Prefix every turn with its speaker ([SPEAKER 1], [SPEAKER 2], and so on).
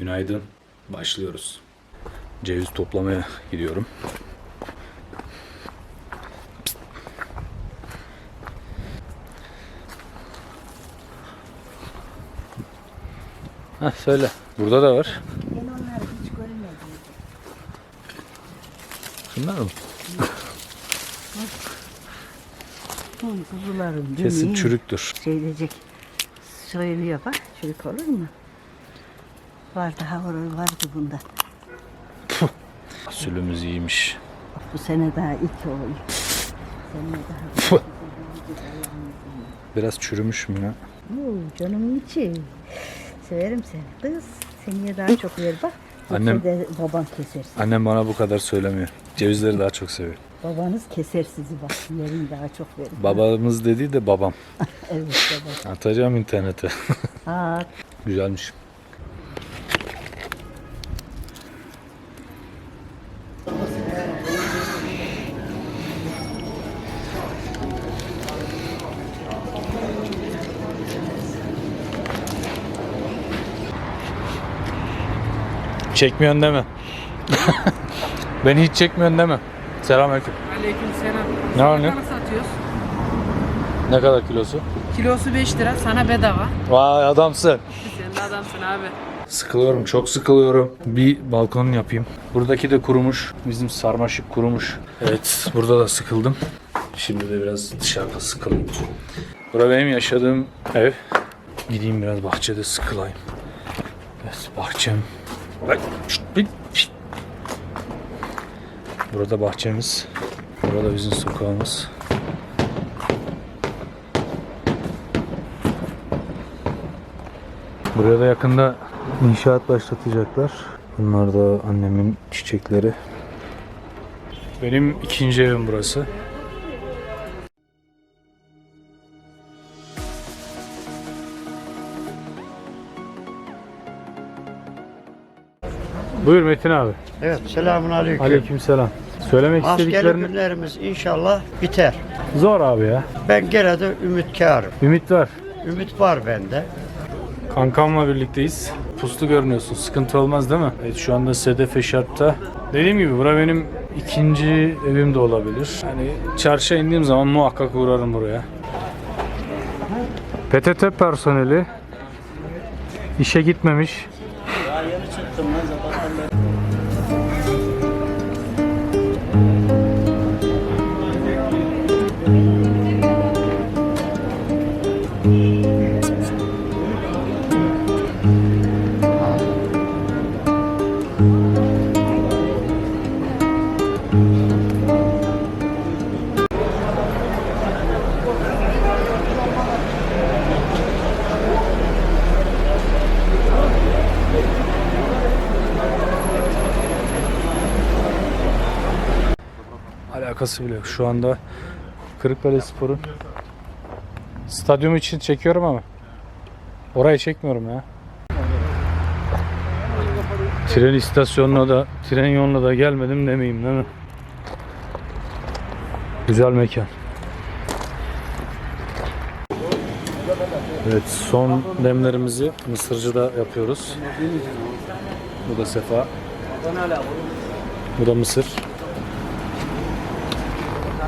[SPEAKER 1] Günaydın. Başlıyoruz. Ceviz toplamaya gidiyorum. Ha söyle. Burada da var.
[SPEAKER 2] Ben onları hiç görmedim.
[SPEAKER 1] Şunlar mı?
[SPEAKER 2] Kuzularım
[SPEAKER 1] Kesin
[SPEAKER 2] dönüyor.
[SPEAKER 1] çürüktür.
[SPEAKER 2] Şey diyecek. Soyuluyor bak. Çürük olur mu? Var daha var, vardı bunda.
[SPEAKER 1] Sülümüz iyiymiş.
[SPEAKER 2] Bak bu sene daha ilk oluyor. Sene daha.
[SPEAKER 1] Biraz çürümüş mü ya?
[SPEAKER 2] Oo, canımın içi. Severim seni. Kız seneye daha çok ver bak.
[SPEAKER 1] Annem-
[SPEAKER 2] de baban keser sizi.
[SPEAKER 1] Annem bana bu kadar söylemiyor. Cevizleri daha çok seviyor.
[SPEAKER 2] Babanız keser sizi bak. Yerin daha çok verin.
[SPEAKER 1] Babamız dediği de babam.
[SPEAKER 2] Evet baba.
[SPEAKER 1] Atacağım internete.
[SPEAKER 2] Aa,
[SPEAKER 1] Güzelmiş. Çekmiyorsun deme. Beni hiç çekmiyorsun deme. Selamünaleyküm.
[SPEAKER 3] Aleykümselam.
[SPEAKER 1] Ne var ne?
[SPEAKER 3] Satıyoruz.
[SPEAKER 1] Ne kadar kilosu?
[SPEAKER 3] Kilosu 5 lira. Sana bedava.
[SPEAKER 1] Vay adamsın.
[SPEAKER 3] Sen de adamsın abi.
[SPEAKER 1] Sıkılıyorum, çok sıkılıyorum. Bir balkon yapayım. Buradaki de kurumuş. Bizim sarmaşık kurumuş. Evet, burada da sıkıldım. Şimdi de biraz dışarıda sıkılayım. Burada benim yaşadığım ev. Gideyim biraz bahçede sıkılayım. Evet, bahçem. Burada bahçemiz. Burada bizim sokağımız. Buraya da yakında inşaat başlatacaklar. Bunlar da annemin çiçekleri. Benim ikinci evim burası. Buyur Metin abi.
[SPEAKER 4] Evet, selamun aleyküm.
[SPEAKER 1] Aleykümselam. Söylemek
[SPEAKER 4] Askeri
[SPEAKER 1] istediklerini
[SPEAKER 4] günlerimiz inşallah biter.
[SPEAKER 1] zor abi ya.
[SPEAKER 4] Ben gene de ümitkarım.
[SPEAKER 1] Ümit var.
[SPEAKER 4] Ümit var bende.
[SPEAKER 1] Kankamla birlikteyiz. Puslu görünüyorsun. Sıkıntı olmaz değil mi? Evet şu anda Sedef Eşarp'ta. Dediğim gibi bura benim ikinci evim de olabilir. Hani çarşıya indiğim zaman muhakkak uğrarım buraya. PTT personeli işe gitmemiş. 怎么怎么。Alakası bile yok. Şu anda Kırıkkale Spor'un stadyumu için çekiyorum ama orayı çekmiyorum ya. Tren istasyonuna da, tren yoluna da gelmedim demeyeyim değil mi? Güzel mekan. Evet son demlerimizi Mısırcı'da yapıyoruz. Bu da Sefa. Bu da Mısır.